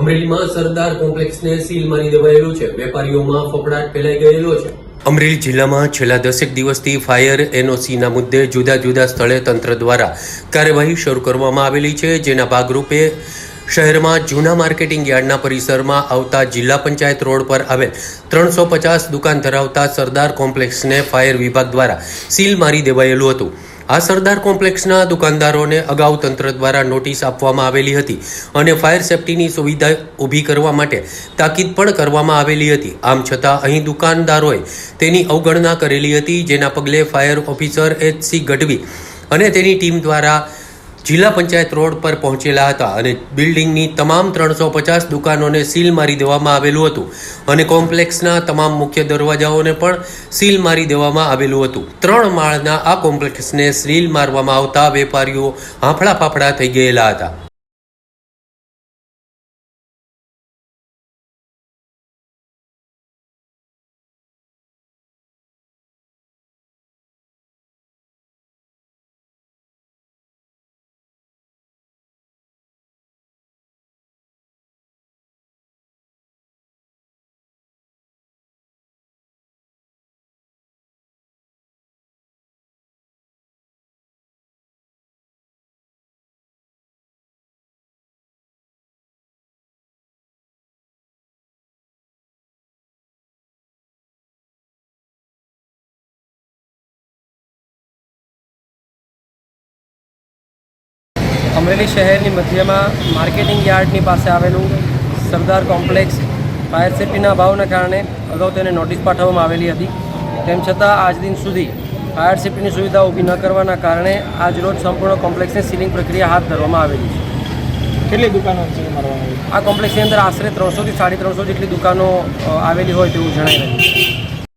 અમરેલીમાં સરદાર કોમ્પ્લેક્સને સીલ મારી દેવાયેલો છે. વેપારીઓમાં ફફડાટ ફેલાઈ ગયેલો છે. અમરેલી જિલ્લામાં છેલ્લા દસેક દિવસથી ફાયર એનઓસીના મુદ્દે જુદા જુદા સ્થળે તંત્ર દ્વારા કાર્યવાહી શરૂ કરવામાં આવેલી છે, જેના ભાગરૂપે શહેરમાં જૂના માર્કેટિંગ યાર્ડના પરિસરમાં આવતા જિલ્લા પંચાયત રોડ પર આવેલ ત્રણસો પચાસ દુકાન ધરાવતા સરદાર કોમ્પ્લેક્સને ફાયર વિભાગ દ્વારા સીલ મારી દેવાયેલું હતું. આ સરદાર કોમ્પ્લેક્સના દુકાનદારોને અગાઉ તંત્ર દ્વારા નોટિસ આપવામાં આવેલી હતી અને ફાયર સેફટીની સુવિધા ઊભી કરવા માટે તાકીદ પણ કરવામાં આવેલી હતી. આમ છતાં અહીં દુકાનદારોએ તેની અવગણના કરેલી હતી, જેના પગલે fire officer H C Gadhvi અને તેની ટીમ દ્વારા જિલ્લા પંચાયત રોડ પર પહોંચેલા હતા અને બિલ્ડિંગની તમામ ત્રણસો પચાસ દુકાનોને સીલ મારી દેવામાં આવેલું હતું અને કોમ્પ્લેક્સના તમામ મુખ્ય દરવાજાઓને પણ સીલ મારી દેવામાં આવેલું હતું. ત્રણ માળના આ કોમ્પ્લેક્સને સીલ મારવામાં આવતા વેપારીઓ હાંફળા ફાફડા થઈ ગયેલા હતા. અમરેલી શહેરની મધ્યમાં માર્કેટિંગ યાર્ડની પાસે આવેલું સરદાર કોમ્પ્લેક્સ ફાયર સેફ્ટીના અભાવના કારણે અગાઉ તેને નોટિસ પાઠવવામાં આવેલી હતી. તેમ છતાં આજ દિન સુધી ફાયર સેફ્ટીની સુવિધા ઊભી ન કરવાના કારણે આજ રોજ સંપૂર્ણ કોમ્પ્લેક્સની સીલિંગ પ્રક્રિયા હાથ ધરવામાં આવેલી છે. કેટલી દુકાનો છે આ કોમ્પ્લેક્સની અંદર આશરે ત્રણસોથી સાડી ત્રણસો જેટલી દુકાનો આવેલી હોય તેવું જણાઈ રહ્યું છે.